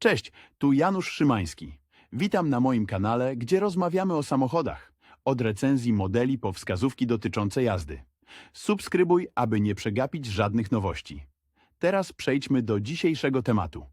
Cześć, tu Janusz Szymański. Witam na moim kanale, gdzie rozmawiamy o samochodach. Od recenzji modeli po wskazówki dotyczące jazdy. Subskrybuj, aby nie przegapić żadnych nowości. Teraz przejdźmy do dzisiejszego tematu.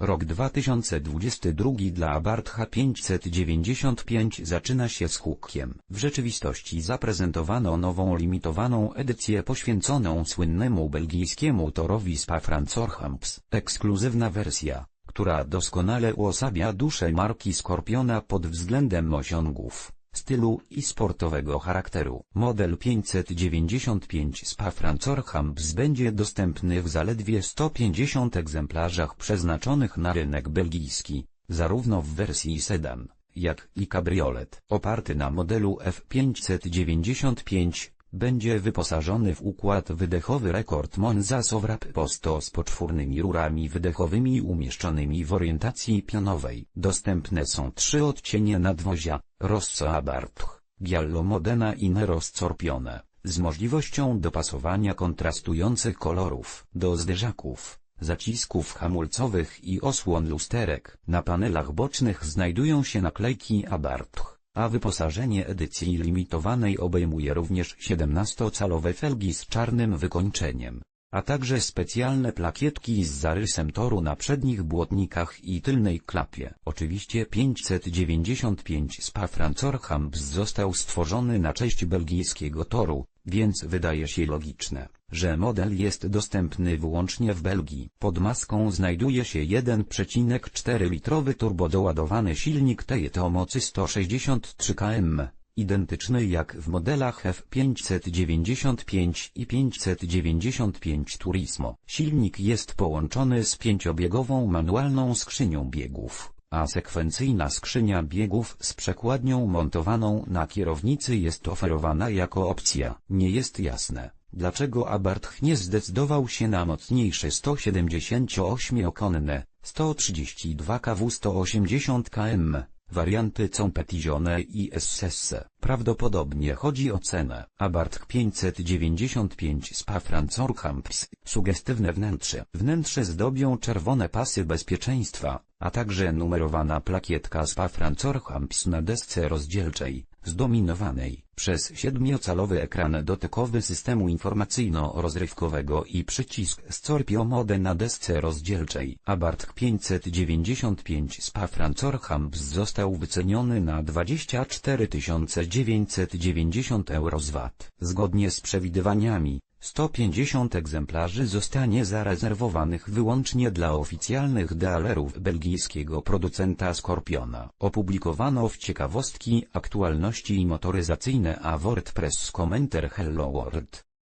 Rok 2022 dla Abarth H595 zaczyna się z hukiem. W rzeczywistości zaprezentowano nową limitowaną edycję poświęconą słynnemu belgijskiemu torowi Spa-Francorchamps. Ekskluzywna wersja, która doskonale uosabia duszę marki Skorpiona pod względem osiągów, stylu i sportowego charakteru. Model 595 Spa-Francorchamps będzie dostępny w zaledwie 150 egzemplarzach przeznaczonych na rynek belgijski, zarówno w wersji sedan, jak i kabriolet. Oparty na modelu F595, będzie wyposażony w układ wydechowy Rekord Monza Sovrap Posto z poczwórnymi rurami wydechowymi umieszczonymi w orientacji pionowej. Dostępne są trzy odcienie nadwozia, Rosso Abarth, Giallo Modena i Nero Scorpione, z możliwością dopasowania kontrastujących kolorów do zderzaków, zacisków hamulcowych i osłon lusterek. Na panelach bocznych znajdują się naklejki Abarth a wyposażenie edycji limitowanej obejmuje również 17-calowe felgi z czarnym wykończeniem, a także specjalne plakietki z zarysem toru na przednich błotnikach i tylnej klapie. Oczywiście 595 Spa-Francorchamps został stworzony na cześć belgijskiego toru, więc wydaje się logiczne, że model jest dostępny wyłącznie w Belgii. Pod maską znajduje się 1,4-litrowy turbodoładowany silnik TEIT o mocy 163 km, identyczny jak w modelach F595 i 595 Turismo. Silnik jest połączony z pięciobiegową manualną skrzynią biegów a sekwencyjna skrzynia biegów z przekładnią montowaną na kierownicy jest oferowana jako opcja. Nie jest jasne, dlaczego Abarth nie zdecydował się na mocniejsze 178-konne, 132 kW 180 km, warianty Competizione i SS. Prawdopodobnie chodzi o cenę. Abarth 595 Spa-Francorchamps, sugestywne wnętrze. Wnętrze zdobią czerwone pasy bezpieczeństwa, a także numerowana plakietka Spa-Francorchamps na desce rozdzielczej, zdominowanej przez siedmiocalowy ekran dotykowy systemu informacyjno-rozrywkowego i przycisk Scorpio Mode na desce rozdzielczej. Abarth 595 Spa-Francorchamps został wyceniony na 24 990 euro z VAT. Zgodnie z przewidywaniami, 150 egzemplarzy zostanie zarezerwowanych wyłącznie dla oficjalnych dealerów belgijskiego producenta Skorpiona. Opublikowano w ciekawostki aktualności i motoryzacyjne a WordPress komentar Hello World.